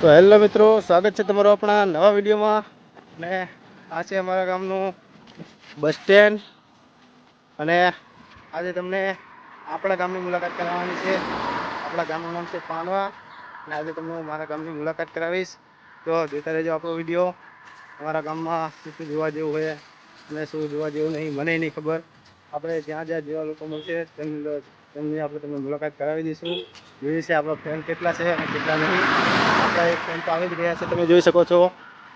તો હેલો મિત્રો, સ્વાગત છે તમારું આપણા નવા વિડીયોમાં. ને આ છે અમારા ગામનું બસ સ્ટેન્ડ. અને આજે તમને આપણા ગામની મુલાકાત કરાવવાની છે. આપણા ગામનું નામ છે પાનવા. અને આજે તમને હું મારા ગામની મુલાકાત કરાવીશ. તો જોતા રહેજો આપણો વીડિયો. અમારા ગામમાં શું શું જોવા જેવું હોય અને શું જોવા જેવું નહીં, મને નહીં ખબર. આપણે જ્યાં જ્યાં જેવા લોકો મળશે, તેમની આપણે તમને મુલાકાત કરાવી દઈશું. જોઈએ છે આપણા ફ્રેન્ડ કેટલા છે અને કેટલા નહીં. આપણા એક ફ્રેન્ડ તો આવી જ રહ્યા છે, તમે જોઈ શકો છો.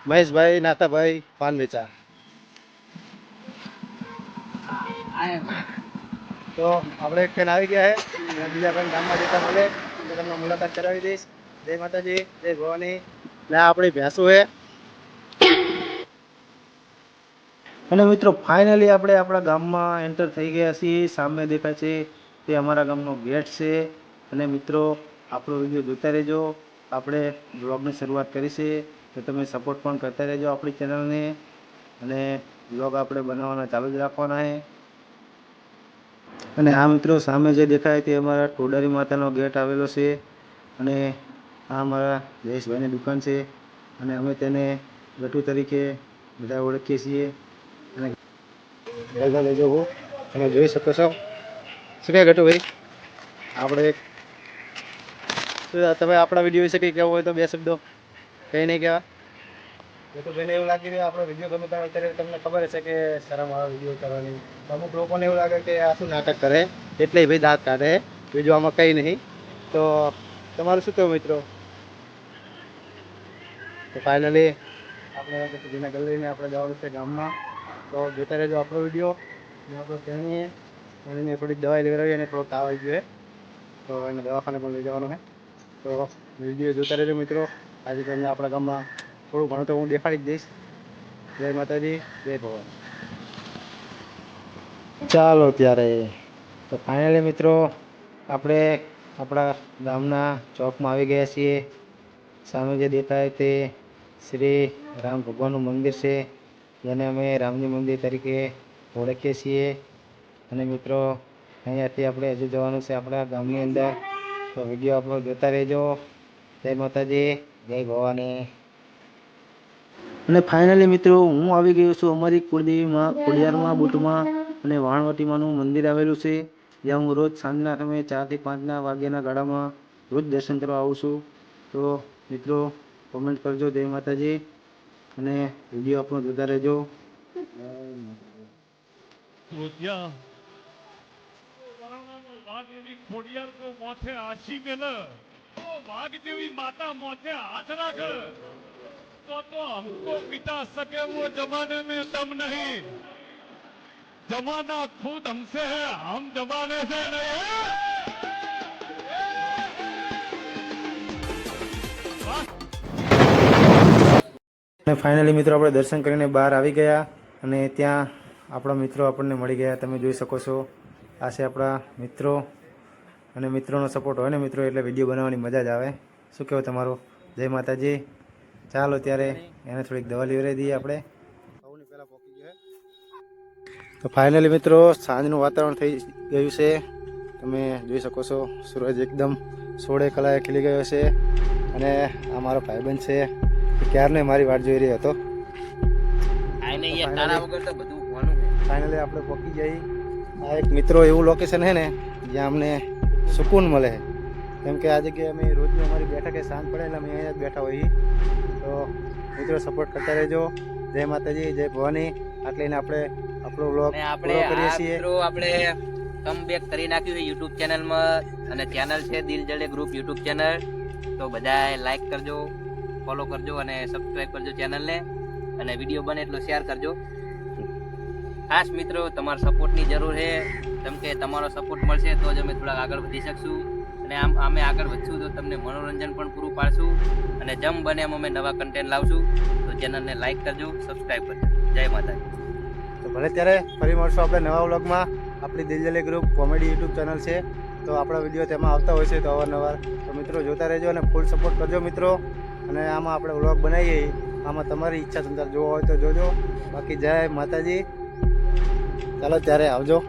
મહેશભાઈ, નાતાભાઈ પાન વેચા તો આપણે એક ફ્રેન્ડ આવી ગયા છે બીજા ફ્રેન્ડ ગામમાં જતા મળે. તમને મુલાકાત કરાવી દઈશ. જય માતાજી, જય ભવાની. ને આપણી ભેંસું છે. અને મિત્રો ફાઇનલી આપણે આપણા ગામમાં એન્ટર થઈ ગયા છીએ. સામે દેખાય છે તે અમારા ગામનો ગેટ છે. અને મિત્રો, આપણો વીડિયો જોતા રહેજો. આપણે બ્લોગની શરૂઆત કરી છે. તો તમે સપોર્ટ પણ કરતા રહેજો આપણી ચેનલને અને બ્લોગ આપણે બનાવવાના ચાલુ જ રાખવાના છે. અને આ મિત્રો, સામે જે દેખાય તે અમારા ટોડારી માતાનો ગેટ આવેલો છે. અને આ અમારા જયેશભાઈની દુકાન છે. અને અમે તેને ગટુ તરીકે બધા ઓળખીએ છીએ. બધા લેજો હું તમે જોઈ શકો છો. શું કહે ગટુ ભાઈ આપણે શું તમે આપણા વીડિયો વિશે કંઈ કહેવું હોય તો બે શબ્દો. કંઈ નહીં કહેવા. ગટુભાઈને એવું લાગી રહ્યું આપણો વીડિયો ગમે ત્યારે અત્યારે તમને ખબર હશે કે શરમ આવે વીડિયો કરવાની. અમુક લોકોને એવું લાગે કે આ શું નાટક કરે? એટલે ભાઈ દાંત કાઢે બીજું આમાં કંઈ નહીં. તો તમારું શું કહેવું મિત્રો? તો ફાઇનલી આપણે જૂના ગલીને આપણે જવાનું છે ગામમાં. તો જોતા રહેજો આપણો વીડિયો. આપણે તેણીએ તેણીને થોડીક દવાઈ લેવડાવી અને થોડો તાવ આવી ગયો તો એને દવાખાને પણ લઈ જવાનું છે તો વીડિયો જોતા રહેજો મિત્રો. આજે તમને આપણા ગામમાં થોડું ઘણું તો હું દેખાડી જ દઈશ. જય માતાજી, જય ભગવાન. ચાલો ત્યારે. તો ફાઇનલી મિત્રો, આપણે આપણા ગામના ચોકમાં આવી ગયા છીએ. સામે જે દેખાય તે શ્રી રામ ભગવાનનું મંદિર છે. જેને અમે રામજી મંદિર તરીકે ઓળખીએ છીએ. અને મિત્રો, અહીંયાથી આપણે હજુ જવાનું છે આપણા ગામની અંદર. તો વીડિયો આપણો જોતા રહેજો. જય માતાજી, જય ભવાની. અને ફાઇનલી મિત્રો, હું આવી ગયો છું અમારી કુળદેવીમાં, કુળિયારમાં, બુટમાં અને વાણવટીમાંનું મંદિર આવેલું છે, જ્યાં હું રોજ સાંજના તમે ચારથી પાંચના વાગ્યાના ગાળામાં રોજ દર્શન કરવા આવું છું. તો મિત્રો કોમેન્ટ કરજો. જય માતાજી. અને વીડિયો આપણો જોતા રહેજો. વાઘ જેવી માતા મોતે હાથ રાખ. તો હમકો મિટા સકે જમાને મે દમ નહીં. જમાના ખુદ હમસે હે, હમ જમાને સે નહીં. અને ફાઇનલી મિત્રો આપણે દર્શન કરીને બહાર આવી ગયા અને ત્યાં આપણા મિત્રો આપણને મળી ગયા. તમે જોઈ શકો છો આ છે આપણા મિત્રો અને મિત્રોનો સપોર્ટ હોય ને મિત્રો એટલે વીડિયો બનાવવાની મજા જ આવે. શું કહેવું તમારું? જય માતાજી. ચાલો ત્યારે એને થોડીક દવા લેવડાવી દઈએ આપણે. તો ફાઇનલી મિત્રો સાંજનું વાતાવરણ થઈ ગયું છે. તમે જોઈ શકો છો સૂરજ એકદમ સોળે કલાએ ખીલી ગયો છે અને આ મારો ભાઈબંધ છે. ક્યારને મારી વાટ જોઈ રહ્યો હતો? ફાઇનલી આપણે પહોંચી જઈ. આ એક મિત્રો એવું લોકેશન છે ને જ્યાં અમને સુકૂન મળે. કેમ કે આ જગ્યાએ અમે રોજની અમારી બેઠકે શાંત પડે એટલે અમે અહીંયા જ બેઠા હોઈએ. તો મિત્રો સપોર્ટ કરતા રહેજો. જય માતાજી જય ભવાની. આટલીને આપણે આપણો વ્લોગ આપણે કરીએ છીએ. આપણે કમબેક કરી નાખ્યું છે યુટ્યુબ ચેનલમાં અને ચેનલ છે દિલ જડે ગ્રુપ યુટ્યુબ ચેનલ તો બધાએ લાઈક કરજો. ફોલો કરજો અને સબસ્ક્રાઇબ કરજો ચેનલને અને વીડિયો બને એટલો શેર કરજો. ખાસ મિત્રો, તમારા સપોર્ટની જરૂર છે. કેમ કે તમારો સપોર્ટ મળશે તો જ અમે થોડાક આગળ વધી શકશું. અને આમ, અમે આગળ વધશું તો તમને મનોરંજન પણ પૂરું પાડશું. અને જેમ બને એમ અમે નવા કન્ટેન્ટ લાવશું. તો ચેનલને લાઈક કરજો સબસ્ક્રાઈબ કરજો. જય માતાજી. તો ભલે ત્યારે ફરી મળશું આપણે નવા વ્લોગમાં. આપણી Diljali group comedy YouTube channel છે. તો આપણા વીડિયો તેમાં આવતા હોય છે તો અવારનવાર. તો મિત્રો, જોતા રહેજો અને ફૂલ સપોર્ટ કરજો મિત્રો. અને આમાં આપણે વ્લોગ બનાવીએ. આમાં તમારી ઈચ્છા તમારે જોવો હોય તો જોજો. બાકી જય માતાજી. ચાલો ત્યારે આવજો.